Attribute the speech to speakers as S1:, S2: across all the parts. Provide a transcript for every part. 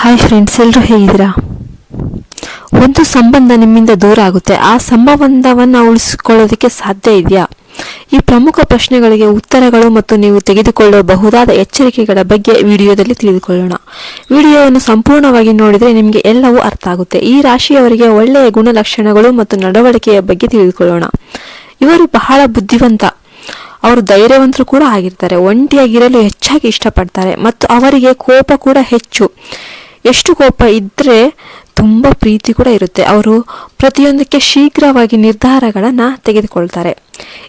S1: Hi friends ಎಲ್ಲರೂ ಹೇಗಿದ್ದೀರಾ? ಒಂದು ಸಂಬಂಧ ನಿಮ್ಮಿಂದ ದೂರ ಆಗುತ್ತೆ. ಆ ಸಂಬಂಧವನ್ನು ಉಳಿಸಿಕೊಳ್ಳೋದಕ್ಕೆ ಸಾಧ್ಯ ಇದೆಯಾ? ಈ ಪ್ರಮುಖ ಪ್ರಶ್ನೆಗಳಿಗೆ ಉತ್ತರಗಳು ಮತ್ತು ನೀವು ತೆಗೆದುಕೊಳ್ಳಬಹುದಾದ ಎಚ್ಚರಿಕೆಗಳ ಬಗ್ಗೆ ವಿಡಿಯೋದಲ್ಲಿ ತಿಳಿದುಕೊಳ್ಳೋಣ. ವಿಡಿಯೋವನ್ನು ಸಂಪೂರ್ಣವಾಗಿ ನೋಡಿದರೆ ನಿಮಗೆ ಎಲ್ಲವೂ ಅರ್ಥ ಆಗುತ್ತೆ. ಈ ರಾಶಿಯವರಿಗೆ ಒಳ್ಳೆಯ ಗುಣಲಕ್ಷಣಗಳು ಮತ್ತು ನಡವಳಿಕೆಯ ಬಗ್ಗೆ ತಿಳಿದುಕೊಳ್ಳೋಣ. ಇವರು ಬಹಳ ಬುದ್ಧಿವಂತ. ಅವರು ಧೈರ್ಯವಂತರು ಕೂಡ ಆಗಿರ್ತಾರೆ. ಒಂಟಿಯಾಗಿರಲು ಹೆಚ್ಚಾಗಿ ಇಷ್ಟಪಡ್ತಾರೆ. ಮತ್ತು ಅವರಿಗೆ ಕೋಪ ಕೂಡ ಹೆಚ್ಚು. ಎಷ್ಟು ಕೋಪ ಇದ್ದರೆ ತುಂಬ ಪ್ರೀತಿ ಕೂಡ ಇರುತ್ತೆ. ಅವರು ಪ್ರತಿಯೊಂದಕ್ಕೆ ಶೀಘ್ರವಾಗಿ ನಿರ್ಧಾರಗಳನ್ನು ತೆಗೆದುಕೊಳ್ತಾರೆ.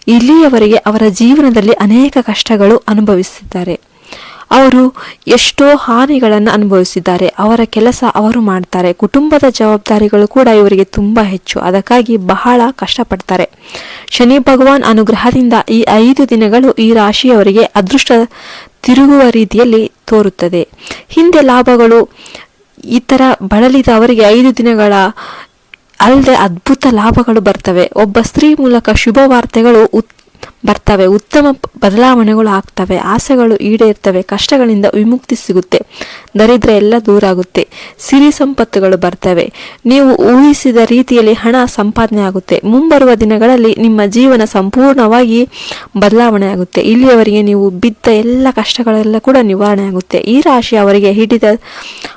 S1: ಇಲ್ಲಿಯವರೆಗೆ ಅವರ ಜೀವನದಲ್ಲಿ ಅನೇಕ ಕಷ್ಟಗಳು ಅನುಭವಿಸಿದ್ದಾರೆ. ಅವರು ಎಷ್ಟೋ ಹಾನಿಗಳನ್ನು ಅನುಭವಿಸಿದ್ದಾರೆ. ಅವರ ಕೆಲಸ ಅವರು ಮಾಡ್ತಾರೆ. ಕುಟುಂಬದ ಜವಾಬ್ದಾರಿಗಳು ಕೂಡ ಇವರಿಗೆ ತುಂಬ ಹೆಚ್ಚು. ಅದಕ್ಕಾಗಿ ಬಹಳ ಕಷ್ಟಪಡ್ತಾರೆ. ಶನಿ ಭಗವಾನ್ ಅನುಗ್ರಹದಿಂದ ಈ ಐದು ದಿನಗಳು ಈ ರಾಶಿಯವರಿಗೆ ಅದೃಷ್ಟ ತಿರುಗುವ ರೀತಿಯಲ್ಲಿ ತೋರುತ್ತದೆ. ಹಿಂದೆ ಲಾಭಗಳು ಈ ಥರ ಬಳಲಿದ ಅವರಿಗೆ ಐದು ದಿನಗಳ ಅಲ್ಲದೆ ಅದ್ಭುತ ಲಾಭಗಳು ಬರ್ತವೆ. ಒಬ್ಬ ಸ್ತ್ರೀ ಮೂಲಕ ಶುಭ ವಾರ್ತೆಗಳು ಬರ್ತವೆ. ಉತ್ತಮ ಬದಲಾವಣೆಗಳು ಆಗ್ತವೆ. ಆಸೆಗಳು ಈಡೇರ್ತವೆ. ಕಷ್ಟಗಳಿಂದ ವಿಮುಕ್ತಿ ಸಿಗುತ್ತೆ. ದರಿದ್ರ ಎಲ್ಲ ದೂರ ಆಗುತ್ತೆ. ಸಿರಿ ಸಂಪತ್ತುಗಳು ಬರ್ತವೆ. ನೀವು ಊಹಿಸಿದ ರೀತಿಯಲ್ಲಿ ಹಣ ಸಂಪಾದನೆ ಆಗುತ್ತೆ. ಮುಂಬರುವ ದಿನಗಳಲ್ಲಿ ನಿಮ್ಮ ಜೀವನ ಸಂಪೂರ್ಣವಾಗಿ ಬದಲಾವಣೆ ಆಗುತ್ತೆ. ಇಲ್ಲಿಯವರಿಗೆ ನೀವು ಬಿದ್ದ ಎಲ್ಲ ಕಷ್ಟಗಳೆಲ್ಲ ಕೂಡ ನಿವಾರಣೆ ಆಗುತ್ತೆ. ಈ ರಾಶಿ ಅವರಿಗೆ ಹಿಡಿದ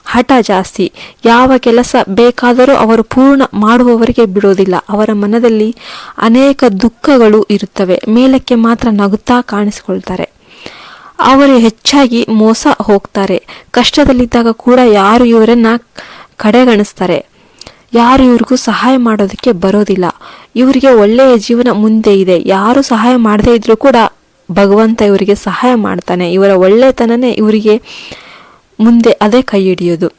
S1: ಹಠ ಜಾಸ್ತಿ. ಯಾವ ಕೆಲಸ ಬೇಕಾದರೂ ಅವರು ಪೂರ್ಣ ಮಾಡುವವರಿಗೆ ಬಿಡೋದಿಲ್ಲ ಅವರ ಮನದಲ್ಲಿ ಅನೇಕ ದುಃಖಗಳು ಇರುತ್ತವೆ. ಮೇಲಕ್ಕೆ ಮಾತ್ರ ನಗುತ್ತಾ ಕಾಣಿಸಿಕೊಳ್ತಾರೆ. ಅವರು ಹೆಚ್ಚಾಗಿ ಮೋಸ ಹೋಗ್ತಾರೆ. ಕಷ್ಟದಲ್ಲಿದ್ದಾಗ ಕೂಡ ಯಾರು ಇವರನ್ನ ಕಡೆಗಣಿಸ್ತಾರೆ? ಯಾರು ಇವ್ರಿಗೂ ಸಹಾಯ ಮಾಡೋದಕ್ಕೆ ಬರೋದಿಲ್ಲ. ಇವರಿಗೆ ಒಳ್ಳೆಯ ಜೀವನ ಮುಂದೆ ಇದೆ. ಯಾರು ಸಹಾಯ ಮಾಡದೇ ಇದ್ರೂ ಕೂಡ ಭಗವಂತ ಇವರಿಗೆ ಸಹಾಯ ಮಾಡ್ತಾನೆ. ಇವರ ಒಳ್ಳೆತನನೇ ಇವರಿಗೆ ಮುಂದೆ ಅದೇ ಕೈ ಹಿಡಿಯೋದು.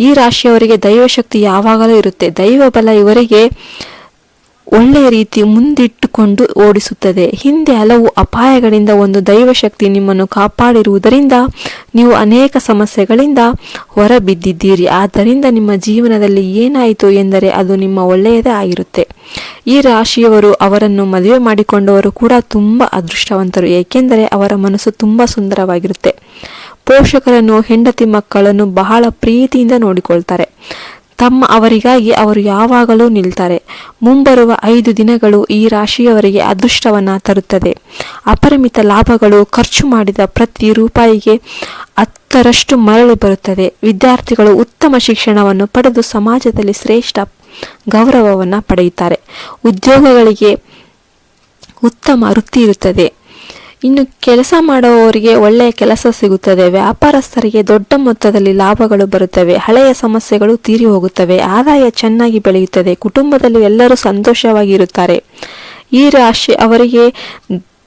S1: ಈ ರಾಶಿಯವರಿಗೆ ದೈವಶಕ್ತಿ ಯಾವಾಗಲೂ ಇರುತ್ತೆ. ದೈವ ಬಲ ಇವರಿಗೆ ಒಳ್ಳೆಯ ರೀತಿ ಮುಂದಿಟ್ಟುಕೊಂಡು ಓಡಿಸುತ್ತದೆ. ಹಿಂದೆ ಹಲವು ಅಪಾಯಗಳಿಂದ ಒಂದು ದೈವಶಕ್ತಿ ನಿಮ್ಮನ್ನು ಕಾಪಾಡಿರುವುದರಿಂದ ನೀವು ಅನೇಕ ಸಮಸ್ಯೆಗಳಿಂದ ಹೊರಬಿದ್ದಿದ್ದೀರಿ. ಆದ್ದರಿಂದ ನಿಮ್ಮ ಜೀವನದಲ್ಲಿ ಏನಾಯಿತು ಎಂದರೆ ಅದು ನಿಮ್ಮ ಒಳ್ಳೆಯದೇ ಆಗಿರುತ್ತೆ. ಈ ರಾಶಿಯವರು ಅವರನ್ನು ಮದುವೆ ಮಾಡಿಕೊಂಡವರು ಕೂಡ ತುಂಬ ಅದೃಷ್ಟವಂತರು, ಏಕೆಂದರೆ ಅವರ ಮನಸ್ಸು ತುಂಬ ಸುಂದರವಾಗಿರುತ್ತೆ. ಪೋಷಕರನ್ನು, ಹೆಂಡತಿ ಮಕ್ಕಳನ್ನು ಬಹಳ ಪ್ರೀತಿಯಿಂದ ನೋಡಿಕೊಳ್ತಾರೆ. ತಮ್ಮ ಅವರಿಗಾಗಿ ಅವರು ಯಾವಾಗಲೂ ನಿಲ್ತಾರೆ. ಮುಂಬರುವ ಐದು ದಿನಗಳು ಈ ರಾಶಿಯವರಿಗೆ ಅದೃಷ್ಟವನ್ನ ತರುತ್ತದೆ. ಅಪರಿಮಿತ ಲಾಭಗಳು ಖರ್ಚು ಮಾಡಿದ ಪ್ರತಿ ರೂಪಾಯಿಗೆ ಹತ್ತರಷ್ಟು ಮರಳು ಬರುತ್ತದೆ. ವಿದ್ಯಾರ್ಥಿಗಳು ಉತ್ತಮ ಶಿಕ್ಷಣವನ್ನು ಪಡೆದು ಸಮಾಜದಲ್ಲಿ ಶ್ರೇಷ್ಠ ಗೌರವವನ್ನು ಪಡೆಯುತ್ತಾರೆ. ಉದ್ಯೋಗಗಳಿಗೆ ಉತ್ತಮ ವೃತ್ತಿ ಇರುತ್ತದೆ. ಇನ್ನು ಕೆಲಸ ಮಾಡುವವರಿಗೆ ಒಳ್ಳೆಯ ಕೆಲಸ ಸಿಗುತ್ತದೆ. ವ್ಯಾಪಾರಸ್ಥರಿಗೆ ದೊಡ್ಡ ಮೊತ್ತದಲ್ಲಿ ಲಾಭಗಳು ಬರುತ್ತವೆ. ಹಳೆಯ ಸಮಸ್ಯೆಗಳು ತೀರಿ ಹೋಗುತ್ತವೆ. ಆದಾಯ ಚೆನ್ನಾಗಿ ಬೆಳೆಯುತ್ತದೆ. ಕುಟುಂಬದಲ್ಲಿ ಎಲ್ಲರೂ ಸಂತೋಷವಾಗಿರುತ್ತಾರೆ. ಈ ರಾಶಿ ಅವರಿಗೆ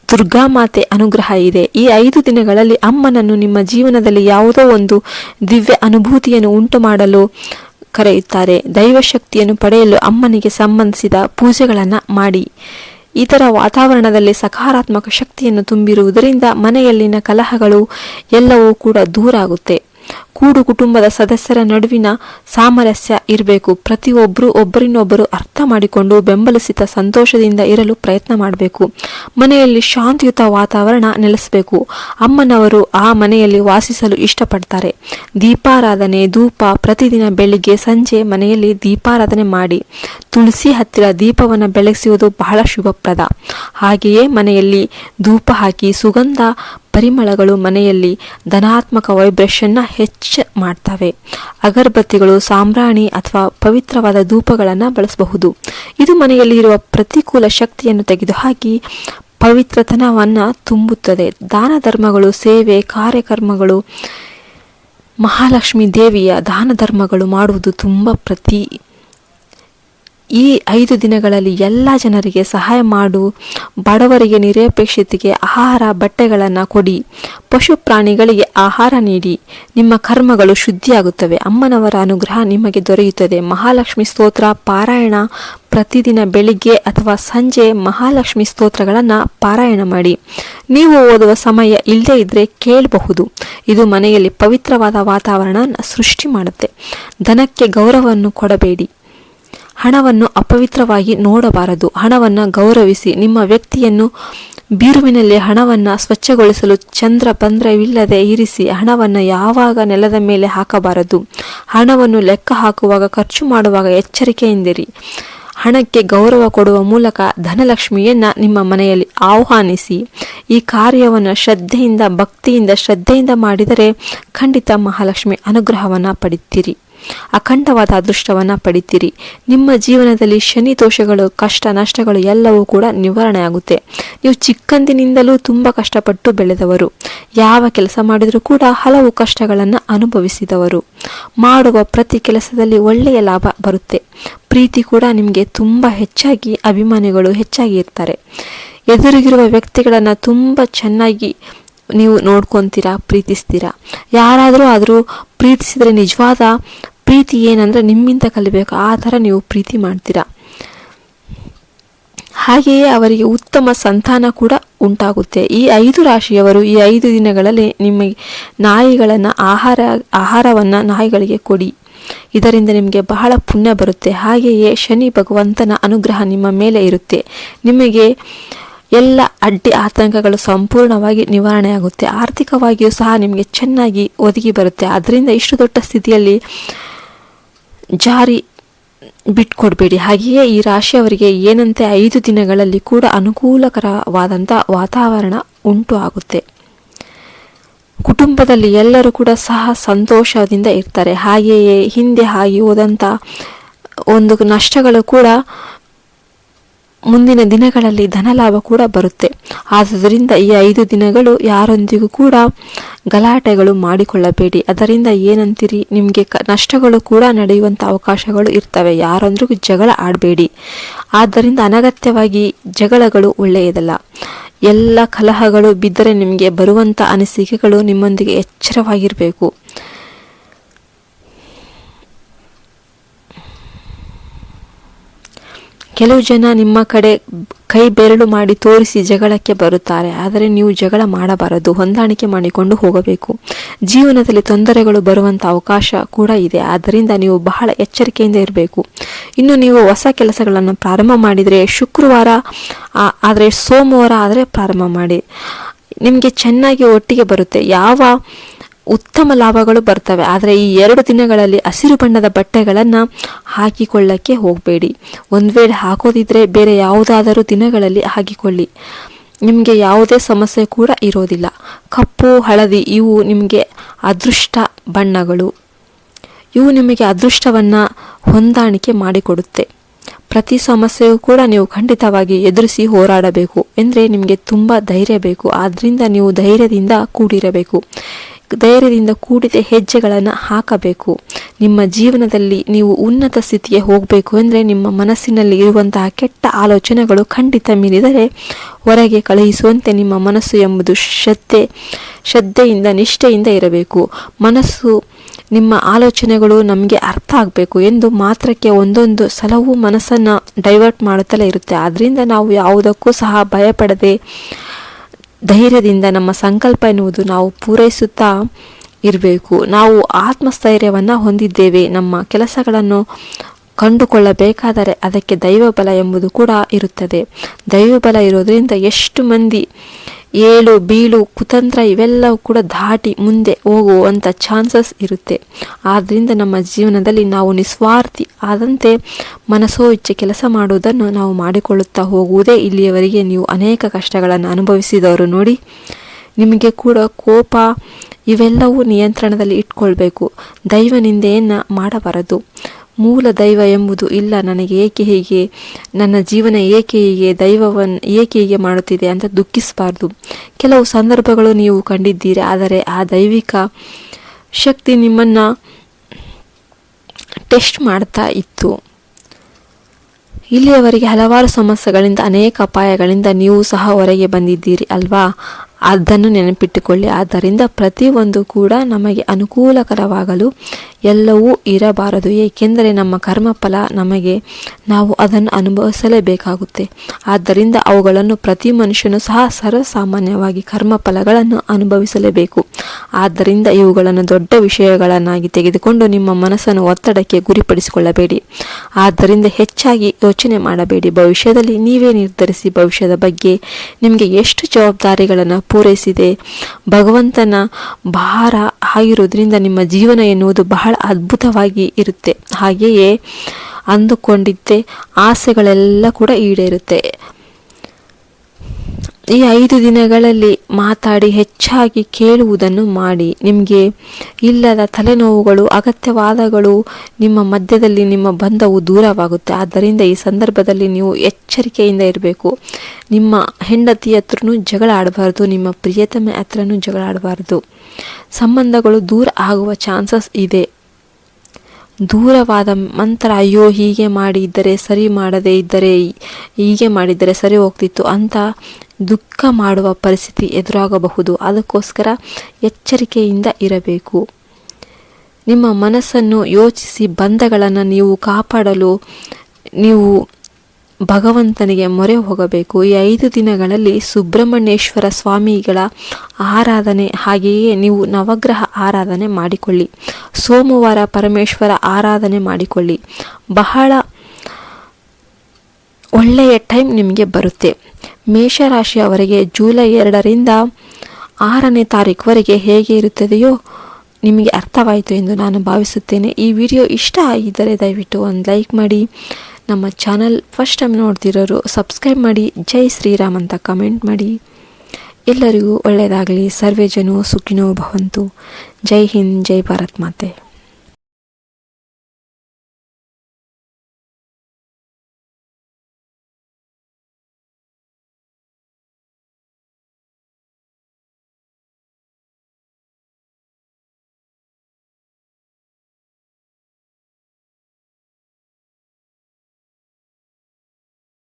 S1: ದುರ್ಗಾಮಾತೆ ಅನುಗ್ರಹ ಇದೆ. ಈ ಐದು ದಿನಗಳಲ್ಲಿ ಅಮ್ಮನನ್ನು ನಿಮ್ಮ ಜೀವನದಲ್ಲಿ ಯಾವುದೋ ಒಂದು ದಿವ್ಯ ಅನುಭೂತಿಯನ್ನು ಉಂಟು ಮಾಡಲು ಕರೆಯುತ್ತಾರೆ. ದೈವಶಕ್ತಿಯನ್ನು ಪಡೆಯಲು ಅಮ್ಮನಿಗೆ ಸಂಬಂಧಿಸಿದ ಪೂಜೆಗಳನ್ನು ಮಾಡಿ. ಇದರ ವಾತಾವರಣದಲ್ಲಿ ಸಕಾರಾತ್ಮಕ ಶಕ್ತಿಯನ್ನು ತುಂಬಿರುವುದರಿಂದ ಮನೆಯಲ್ಲಿನ ಕಲಹಗಳು ಎಲ್ಲವೂ ಕೂಡ ದೂರ ಆಗುತ್ತೆ. ಕೂಡು ಕುಟುಂಬದ ಸದಸ್ಯರ ನಡುವಿನ ಸಾಮರಸ್ಯ ಇರಬೇಕು. ಪ್ರತಿಯೊಬ್ಬರು ಒಬ್ಬರಿನೊಬ್ಬರು ಅರ್ಥ ಮಾಡಿಕೊಂಡು ಬೆಂಬಲಿಸಿದ ಸಂತೋಷದಿಂದ ಇರಲು ಪ್ರಯತ್ನ ಮಾಡಬೇಕು. ಮನೆಯಲ್ಲಿ ಶಾಂತಿಯುತ ವಾತಾವರಣ ನೆಲೆಸಬೇಕು. ಅಮ್ಮನವರು ಆ ಮನೆಯಲ್ಲಿ ವಾಸಿಸಲು ಇಷ್ಟಪಡ್ತಾರೆ. ದೀಪಾರಾಧನೆ, ಧೂಪ ಪ್ರತಿದಿನ ಬೆಳಿಗ್ಗೆ ಸಂಜೆ ಮನೆಯಲ್ಲಿ ದೀಪಾರಾಧನೆ ಮಾಡಿ. ತುಳಸಿ ಹತ್ತಿರ ದೀಪವನ್ನು ಬೆಳಗಿಸುವುದು ಬಹಳ ಶುಭಪ್ರದ. ಹಾಗೆಯೇ ಮನೆಯಲ್ಲಿ ಧೂಪ ಹಾಕಿ ಸುಗಂಧ ಪರಿಮಳಗಳು ಮನೆಯಲ್ಲಿ ಧನಾತ್ಮಕ ವೈಬ್ರೇಷನ್ನ ಹೆಚ್ಚು ಮಾಡ್ತವೆ. ಅಗರಬತ್ತಿಗಳು, ಸಾಂಬ್ರಾಣಿ ಅಥವಾ ಪವಿತ್ರವಾದ ಧೂಪಗಳನ್ನು ಬಳಸಬಹುದು. ಇದು ಮನೆಯಲ್ಲಿ ಇರುವ ಪ್ರತಿಕೂಲ ಶಕ್ತಿಯನ್ನು ತೆಗೆದುಹಾಕಿ ಪವಿತ್ರತನವನ್ನು ತುಂಬುತ್ತದೆ. ದಾನ ಧರ್ಮಗಳು ಸೇವೆ, ಕಾರ್ಯಕ್ರಮಗಳು, ಮಹಾಲಕ್ಷ್ಮಿ ದೇವಿಯ ದಾನ ಧರ್ಮಗಳು ಮಾಡುವುದು ತುಂಬ ಪ್ರತಿ ಈ ಐದು ದಿನಗಳಲ್ಲಿ ಎಲ್ಲ ಜನರಿಗೆ ಸಹಾಯ ಮಾಡು. ಬಡವರಿಗೆ ನಿರಪೇಕ್ಷತೆಗೆ ಆಹಾರ, ಬಟ್ಟೆಗಳನ್ನು ಕೊಡಿ. ಪಶು ಪ್ರಾಣಿಗಳಿಗೆ ಆಹಾರ ನೀಡಿ. ನಿಮ್ಮ ಕರ್ಮಗಳು ಶುದ್ಧಿಯಾಗುತ್ತವೆ. ಅಮ್ಮನವರ ಅನುಗ್ರಹ ನಿಮಗೆ ದೊರೆಯುತ್ತದೆ. ಮಹಾಲಕ್ಷ್ಮಿ ಸ್ತೋತ್ರ, ಪಾರಾಯಣ. ಪ್ರತಿದಿನ ಬೆಳಿಗ್ಗೆ ಅಥವಾ ಸಂಜೆ ಮಹಾಲಕ್ಷ್ಮಿ ಸ್ತೋತ್ರಗಳನ್ನು ಪಾರಾಯಣ ಮಾಡಿ. ನೀವು ಓದುವ ಸಮಯ ಇಲ್ಲದೇ ಇದ್ದರೆ ಕೇಳಬಹುದು. ಇದು ಮನೆಯಲ್ಲಿ ಪವಿತ್ರವಾದ ವಾತಾವರಣ ಸೃಷ್ಟಿ ಮಾಡುತ್ತೆ. ಧನಕ್ಕೆ ಗೌರವವನ್ನು ಕೊಡಬೇಡಿ. ಹಣವನ್ನು ಅಪವಿತ್ರವಾಗಿ ನೋಡಬಾರದು. ಹಣವನ್ನು ಗೌರವಿಸಿ. ನಿಮ್ಮ ವ್ಯಕ್ತಿಯನ್ನು ಬೀರುವಿನಲ್ಲಿ ಹಣವನ್ನು ಸ್ವಚ್ಛಗೊಳಿಸಲು ಚಂದ್ರ ಬಂದ್ರವಿಲ್ಲದೆ ಇರಿಸಿ. ಹಣವನ್ನು ಯಾವಾಗ ನೆಲದ ಮೇಲೆ ಹಾಕಬಾರದು? ಹಣವನ್ನು ಲೆಕ್ಕ ಹಾಕುವಾಗ, ಖರ್ಚು ಮಾಡುವಾಗ ಎಚ್ಚರಿಕೆಯಿಂದಿರಿ. ಹಣಕ್ಕೆ ಗೌರವ ಕೊಡುವ ಮೂಲಕ ಧನಲಕ್ಷ್ಮಿಯನ್ನು ನಿಮ್ಮ ಮನೆಯಲ್ಲಿ ಆಹ್ವಾನಿಸಿ. ಈ ಕಾರ್ಯವನ್ನು ಶ್ರದ್ಧೆಯಿಂದ, ಭಕ್ತಿಯಿಂದ, ಶ್ರದ್ಧೆಯಿಂದ ಮಾಡಿದರೆ ಖಂಡಿತ ಮಹಾಲಕ್ಷ್ಮಿ ಅನುಗ್ರಹವನ್ನು ಪಡಿತೀರಿ. ಅಖಂಡವಾದ ಅದೃಷ್ಟವನ್ನು ಪಡಿತೀರಿ. ನಿಮ್ಮ ಜೀವನದಲ್ಲಿ ಶನಿ ದೋಷಗಳು, ಕಷ್ಟ ನಷ್ಟಗಳು ಎಲ್ಲವೂ ಕೂಡ ನಿವಾರಣೆ ಆಗುತ್ತೆ ನೀವು ಚಿಕ್ಕಂದಿನಿಂದಲೂ ತುಂಬ ಕಷ್ಟಪಟ್ಟು ಬೆಳೆದವರು. ಯಾವ ಕೆಲಸ ಮಾಡಿದರೂ ಕೂಡ ಹಲವು ಕಷ್ಟಗಳನ್ನು ಅನುಭವಿಸಿದವರು. ಮಾಡುವ ಪ್ರತಿ ಕೆಲಸದಲ್ಲಿ ಒಳ್ಳೆಯ ಲಾಭ ಬರುತ್ತೆ. ಪ್ರೀತಿ ಕೂಡ ನಿಮಗೆ ತುಂಬ ಹೆಚ್ಚಾಗಿ, ಅಭಿಮಾನಿಗಳು ಹೆಚ್ಚಾಗಿ ಇರ್ತಾರೆ. ಎದುರಿಗಿರುವ ವ್ಯಕ್ತಿಗಳನ್ನು ತುಂಬ ಚೆನ್ನಾಗಿ ನೀವು ನೋಡ್ಕೊತೀರಾ, ಪ್ರೀತಿಸ್ತೀರಾ. ಯಾರಾದರೂ ಆದರೂ ಪ್ರೀತಿಸಿದರೆ ನಿಜವಾದ ಪ್ರೀತಿ ಏನಂದರೆ ನಿಮ್ಮಿಂದ ಕಲಿಬೇಕು, ಆ ಥರ ನೀವು ಪ್ರೀತಿ ಮಾಡ್ತೀರಾ? ಹಾಗೆಯೇ ಅವರಿಗೆ ಉತ್ತಮ ಸಂತಾನ ಕೂಡ ಉಂಟಾಗುತ್ತೆ. ಈ ಐದು ರಾಶಿಯವರು ಈ ಐದು ದಿನಗಳಲ್ಲಿ ನಿಮಗೆ ನಾಯಿಗಳನ್ನು ಆಹಾರ, ಆಹಾರವನ್ನು ನಾಯಿಗಳಿಗೆ ಕೊಡಿ. ಇದರಿಂದ ನಿಮಗೆ ಬಹಳ ಪುಣ್ಯ ಬರುತ್ತೆ. ಹಾಗೆಯೇ ಶನಿ ಭಗವಂತನ ಅನುಗ್ರಹ ನಿಮ್ಮ ಮೇಲೆ ಇರುತ್ತೆ. ನಿಮಗೆ ಎಲ್ಲ ಅಡ್ಡಿ ಆತಂಕಗಳು ಸಂಪೂರ್ಣವಾಗಿ ನಿವಾರಣೆ ಆಗುತ್ತೆ. ಆರ್ಥಿಕವಾಗಿಯೂ ಸಹ ನಿಮಗೆ ಚೆನ್ನಾಗಿ ಒದಗಿ ಬರುತ್ತೆ. ಅದರಿಂದ ಇಷ್ಟು ದೊಡ್ಡ ಸ್ಥಿತಿಯಲ್ಲಿ ಜಾರಿ ಬಿಟ್ಕೊಡ್ಬೇಡಿ. ಹಾಗೆಯೇ ಈ ರಾಶಿಯವರಿಗೆ ಏನಂತೆ ಐದು ದಿನಗಳಲ್ಲಿ ಕೂಡ ಅನುಕೂಲಕರವಾದಂಥ ವಾತಾವರಣ ಉಂಟು ಆಗುತ್ತೆ. ಕುಟುಂಬದಲ್ಲಿ ಎಲ್ಲರೂ ಕೂಡ ಸಹ ಸಂತೋಷದಿಂದ ಇರ್ತಾರೆ. ಹಾಗೆಯೇ ಹಿಂದೆ ಆಗಿ ಹೋದಂಥ ಒಂದು ನಷ್ಟಗಳು ಕೂಡ ಮುಂದಿನ ದಿನಗಳಲ್ಲಿ ಧನಲಾಭ ಕೂಡ ಬರುತ್ತೆ. ಆದುದರಿಂದ ಈ ಐದು ದಿನಗಳು ಯಾರೊಂದಿಗೂ ಕೂಡ ಗಲಾಟೆಗಳು ಮಾಡಿಕೊಳ್ಳಬೇಡಿ. ಅದರಿಂದ ಏನಂತೀರಿ? ನಿಮಗೆ ಕ, ನಷ್ಟಗಳು ಕೂಡ ನಡೆಯುವಂಥ ಅವಕಾಶಗಳು ಇರ್ತವೆ. ಯಾರೊಂದಿಗೂ ಜಗಳ ಆಡಬೇಡಿ. ಆದ್ದರಿಂದ ಅನಗತ್ಯವಾಗಿ ಜಗಳಗಳು ಒಳ್ಳೆಯದಲ್ಲ. ಎಲ್ಲ ಕಲಹಗಳು ಬಿದ್ದರೆ ನಿಮಗೆ ಬರುವಂಥ ಅನಿಸಿಕೆಗಳು ನಿಮ್ಮೊಂದಿಗೆ ಎಚ್ಚರವಾಗಿರಬೇಕು. ಕೆಲವು ಜನ ನಿಮ್ಮ ಕಡೆ ಕೈ ಬೆರಳು ಮಾಡಿ ತೋರಿಸಿ ಜಗಳಕ್ಕೆ ಬರುತ್ತಾರೆ, ಆದರೆ ನೀವು ಜಗಳ ಮಾಡಬಾರದು, ಹೊಂದಾಣಿಕೆ ಮಾಡಿಕೊಂಡು ಹೋಗಬೇಕು. ಜೀವನದಲ್ಲಿ ತೊಂದರೆಗಳು ಬರುವಂಥ ಅವಕಾಶ ಕೂಡ ಇದೆ, ಆದ್ದರಿಂದ ನೀವು ಬಹಳ ಎಚ್ಚರಿಕೆಯಿಂದ ಇರಬೇಕು. ಇನ್ನು ನೀವು ಹೊಸ ಕೆಲಸಗಳನ್ನು ಪ್ರಾರಂಭ ಮಾಡಿದರೆ ಶುಕ್ರವಾರ ಆದರೆ ಸೋಮವಾರ ಆದರೆ ಪ್ರಾರಂಭ ಮಾಡಿ. ನಿಮಗೆ ಚೆನ್ನಾಗಿ ಒಟ್ಟಿಗೆ ಬರುತ್ತೆ. ಯಾವ ಉತ್ತಮ ಲಾಭಗಳು ಬರ್ತವೆ. ಆದರೆ ಈ ಎರಡು ದಿನಗಳಲ್ಲಿ ಹಸಿರು ಬಣ್ಣದ ಬಟ್ಟೆಗಳನ್ನು ಹಾಕಿಕೊಳ್ಳಕ್ಕೆ ಹೋಗಬೇಡಿ. ಒಂದು ವೇಳೆ ಹಾಕೋದಿದ್ರೆ ಬೇರೆ ಯಾವುದಾದರೂ ದಿನಗಳಲ್ಲಿ ಹಾಕಿಕೊಳ್ಳಿ. ನಿಮಗೆ ಯಾವುದೇ ಸಮಸ್ಯೆ ಕೂಡ ಇರೋದಿಲ್ಲ. ಕಪ್ಪು, ಹಳದಿ, ಇವು ನಿಮಗೆ ಅದೃಷ್ಟ ಬಣ್ಣಗಳು. ಇವು ನಿಮಗೆ ಅದೃಷ್ಟವನ್ನು ಹೊಂದಾಣಿಕೆ ಮಾಡಿಕೊಡುತ್ತೆ. ಪ್ರತಿ ಸಮಸ್ಯೆಯೂ ಕೂಡ ನೀವು ಖಂಡಿತವಾಗಿ ಎದುರಿಸಿ ಹೋರಾಡಬೇಕು. ಎಂದರೆ ನಿಮಗೆ ತುಂಬ ಧೈರ್ಯ ಬೇಕು. ಆದ್ದರಿಂದ ನೀವು ಧೈರ್ಯದಿಂದ ಕೂಡಿರಬೇಕು. ಧೈರ್ಯದಿಂದ ಕೂಡಿದ ಹೆಜ್ಜೆಗಳನ್ನು ಹಾಕಬೇಕು. ನಿಮ್ಮ ಜೀವನದಲ್ಲಿ ನೀವು ಉನ್ನತ ಸ್ಥಿತಿಗೆ ಹೋಗಬೇಕು ಅಂದರೆ ನಿಮ್ಮ ಮನಸ್ಸಿನಲ್ಲಿ ಇರುವಂತಹ ಕೆಟ್ಟ ಆಲೋಚನೆಗಳು ಖಂಡಿತ ಮೀರಿದರೆ ಹೊರಗೆ ಕಳುಹಿಸುವಂತೆ ನಿಮ್ಮ ಮನಸ್ಸು ಎಂಬುದು ಶ್ರದ್ಧೆ, ಶ್ರದ್ಧೆಯಿಂದ, ನಿಷ್ಠೆಯಿಂದ ಇರಬೇಕು. ಮನಸ್ಸು, ನಿಮ್ಮ ಆಲೋಚನೆಗಳು ನಮಗೆ ಅರ್ಥ ಆಗಬೇಕು ಎಂದು ಮಾತ್ರಕ್ಕೆ ಒಂದೊಂದು ಸಲವೂ ಮನಸ್ಸನ್ನು ಡೈವರ್ಟ್ ಮಾಡುತ್ತಲೇ ಇರುತ್ತೆ. ಆದ್ದರಿಂದ ನಾವು ಯಾವುದಕ್ಕೂ ಸಹ ಭಯಪಡದೆ ಧೈರ್ಯದಿಂದ ನಮ್ಮ ಸಂಕಲ್ಪ ಎನ್ನುವುದು ನಾವು ಪೂರೈಸುತ್ತಾ ಇರಬೇಕು. ನಾವು ಆತ್ಮಸ್ಥೈರ್ಯವನ್ನು ಹೊಂದಿದ್ದೇವೆ. ನಮ್ಮ ಕೆಲಸಗಳನ್ನು ಕಂಡುಕೊಳ್ಳಬೇಕಾದರೆ ಅದಕ್ಕೆ ದೈವಬಲ ಎಂಬುದು ಕೂಡ ಇರುತ್ತದೆ. ದೈವಬಲ ಇರೋದರಿಂದ ಎಷ್ಟು ಮಂದಿ ಏಳು, ಬೀಳು, ಕುತಂತ್ರ ಇವೆಲ್ಲವೂ ಕೂಡ ದಾಟಿ ಮುಂದೆ ಹೋಗುವಂಥ ಚಾನ್ಸಸ್ ಇರುತ್ತೆ. ಆದ್ದರಿಂದ ನಮ್ಮ ಜೀವನದಲ್ಲಿ ನಾವು ನಿಸ್ವಾರ್ಥಿ ಆದಂತೆ ಮನಸ್ಸೋ ಇಚ್ಛೆ ಕೆಲಸ ಮಾಡುವುದನ್ನು ನಾವು ಮಾಡಿಕೊಳ್ಳುತ್ತಾ ಹೋಗುವುದೇ ಇಲ್ಲಿಯವರೆಗೆ ನೀವು ಅನೇಕ ಕಷ್ಟಗಳನ್ನು ಅನುಭವಿಸಿದವರು ನೋಡಿ. ನಿಮಗೆ ಕೂಡ ಕೋಪ ಇವೆಲ್ಲವೂ ನಿಯಂತ್ರಣದಲ್ಲಿ ಇಟ್ಕೊಳ್ಬೇಕು. ದೈವ ನಿಂದೆಯನ್ನು ಮಾಡಬಾರದು. ಮೂಲ ದೈವ ಎಂಬುದು ಇಲ್ಲ. ನನಗೆ ಏಕೆ ಹೀಗೆ? ನನ್ನ ಜೀವನ ಏಕೆ ಹೀಗೆ? ದೈವವನ್ನು ಏಕೆ ಹೀಗೆ ಮಾಡುತ್ತಿದೆ ಅಂತ ದುಃಖಿಸಬಾರ್ದು. ಕೆಲವು ಸಂದರ್ಭಗಳು ನೀವು ಕಂಡಿದ್ದೀರಿ, ಆದರೆ ಆ ದೈವಿಕ ಶಕ್ತಿ ನಿಮ್ಮನ್ನು ಟೆಸ್ಟ್ ಮಾಡ್ತಾ ಇತ್ತು. ಇಲ್ಲಿಯವರೆಗೆ ಹಲವಾರು ಸಮಸ್ಯೆಗಳಿಂದ, ಅನೇಕ ಅಪಾಯಗಳಿಂದ ನೀವು ಸಹ ಹೊರಗೆ ಬಂದಿದ್ದೀರಿ, ಅಲ್ವಾ? ಅದನ್ನು ನೆನಪಿಟ್ಟುಕೊಳ್ಳಿ. ಆದ್ದರಿಂದ ಪ್ರತಿಯೊಂದು ಕೂಡ ನಮಗೆ ಅನುಕೂಲಕರವಾಗಲು ಎಲ್ಲವೂ ಇರಬಾರದು. ಏಕೆಂದರೆ ನಮ್ಮ ಕರ್ಮಫಲ ನಮಗೆ ನಾವು ಅದನ್ನು ಅನುಭವಿಸಲೇಬೇಕಾಗುತ್ತೆ. ಆದ್ದರಿಂದ ಅವುಗಳನ್ನು ಪ್ರತಿ ಮನುಷ್ಯನು ಸಹ ಸರ್ವಸಾಮಾನ್ಯವಾಗಿ ಕರ್ಮಫಲಗಳನ್ನು ಅನುಭವಿಸಲೇಬೇಕು. ಆದ್ದರಿಂದ ಇವುಗಳನ್ನು ದೊಡ್ಡ ವಿಷಯಗಳನ್ನಾಗಿ ತೆಗೆದುಕೊಂಡು ನಿಮ್ಮ ಮನಸ್ಸನ್ನು ಒತ್ತಡಕ್ಕೆ ಗುರಿಪಡಿಸಿಕೊಳ್ಳಬೇಡಿ. ಆದ್ದರಿಂದ ಹೆಚ್ಚಾಗಿ ಯೋಚನೆ ಮಾಡಬೇಡಿ. ಭವಿಷ್ಯದಲ್ಲಿ ನೀವೇ ನಿರ್ಧರಿಸಿ ಭವಿಷ್ಯದ ಬಗ್ಗೆ ನಿಮಗೆ ಎಷ್ಟು ಜವಾಬ್ದಾರಿಗಳನ್ನು ಪೂರೈಸಿದೆ. ಭಗವಂತನ ಭಾರ ಆಗಿರೋದ್ರಿಂದ ನಿಮ್ಮ ಜೀವನ ಎನ್ನುವುದು ಬಹಳ ಅದ್ಭುತವಾಗಿ ಇರುತ್ತೆ. ಹಾಗೆಯೇ ಅಂದುಕೊಂಡಿದ್ದೆ, ಆಸೆಗಳೆಲ್ಲ ಕೂಡ ಈಡೇರುತ್ತೆ. ಈ ಐದು ದಿನಗಳಲ್ಲಿ ಮಾತಾಡಿ ಹೆಚ್ಚಾಗಿ ಕೇಳುವುದನ್ನು ಮಾಡಿ. ನಿಮಗೆ ಇಲ್ಲದ ತಲೆನೋವುಗಳು, ಅಗತ್ಯವಾದಗಳು ನಿಮ್ಮ ಮಧ್ಯದಲ್ಲಿ ನಿಮ್ಮ ಬಂಧವು ದೂರವಾಗುತ್ತೆ. ಆದ್ದರಿಂದ ಈ ಸಂದರ್ಭದಲ್ಲಿ ನೀವು ಎಚ್ಚರಿಕೆಯಿಂದ ಇರಬೇಕು. ನಿಮ್ಮ ಹೆಂಡತಿ ಹತ್ರನೂ ಜಗಳ ಆಡಬಾರ್ದು, ನಿಮ್ಮ ಪ್ರಿಯತಮೆ ಹತ್ರನೂ ಜಗಳ ಆಡಬಾರ್ದು. ಸಂಬಂಧಗಳು ದೂರ ಆಗುವ ಚಾನ್ಸಸ್ ಇದೆ. ದೂರವಾದ ನಂತರ ಅಯ್ಯೋ, ಹೀಗೆ ಮಾಡಿದ್ದರೆ ಸರಿ ಮಾಡದೇ ಇದ್ದರೆ, ಹೀಗೆ ಮಾಡಿದ್ದರೆ ಸರಿ ಹೋಗ್ತಿತ್ತು ಅಂತ ದುಃಖ ಮಾಡುವ ಪರಿಸ್ಥಿತಿ ಎದುರಾಗಬಹುದು. ಅದಕ್ಕೋಸ್ಕರ ಎಚ್ಚರಿಕೆಯಿಂದ ಇರಬೇಕು. ನಿಮ್ಮ ಮನಸ್ಸನ್ನು ಯೋಚಿಸಿ ಬಂಧಗಳನ್ನು ನೀವು ಕಾಪಾಡಲು ನೀವು ಭಗವಂತನಿಗೆ ಮೊರೆ ಹೋಗಬೇಕು. ಈ ಐದು ದಿನಗಳಲ್ಲಿ ಸುಬ್ರಹ್ಮಣ್ಯೇಶ್ವರ ಸ್ವಾಮಿಗಳ ಆರಾಧನೆ, ಹಾಗೆಯೇ ನೀವು ನವಗ್ರಹ ಆರಾಧನೆ ಮಾಡಿಕೊಳ್ಳಿ. ಸೋಮವಾರ ಪರಮೇಶ್ವರ ಆರಾಧನೆ ಮಾಡಿಕೊಳ್ಳಿ. ಬಹಳ ಒಳ್ಳೆಯ ಟೈಮ್ ನಿಮಗೆ ಬರುತ್ತೆ. ಮೇಷರಾಶಿಯವರೆಗೆ ಜೂಲೈ ಎರಡರಿಂದ ಆರನೇ ತಾರೀಕುವರೆಗೆ ಹೇಗೆ ಇರುತ್ತದೆಯೋ ನಿಮಗೆ ಅರ್ಥವಾಯಿತು ಎಂದು ನಾನು ಭಾವಿಸುತ್ತೇನೆ. ಈ ವಿಡಿಯೋ ಇಷ್ಟ ಆಗಿದ್ದರೆ ದಯವಿಟ್ಟು ಒಂದು ಲೈಕ್ ಮಾಡಿ. ನಮ್ಮ ಚಾನಲ್ ಫಸ್ಟ್ ಟೈಮ್ ನೋಡ್ತಿರೋರು ಸಬ್ಸ್ಕ್ರೈಬ್ ಮಾಡಿ, ಜೈ ಶ್ರೀರಾಮ್ ಅಂತ ಕಮೆಂಟ್ ಮಾಡಿ. ಎಲ್ಲರಿಗೂ ಒಳ್ಳೆಯದಾಗಲಿ ಸರ್ವೇ ಜನೋ ಸುಖಿನೋ ಭವಂತು. ಜೈ ಹಿಂದ್, ಜೈ ಭಾರತ್ ಮಾತೆ.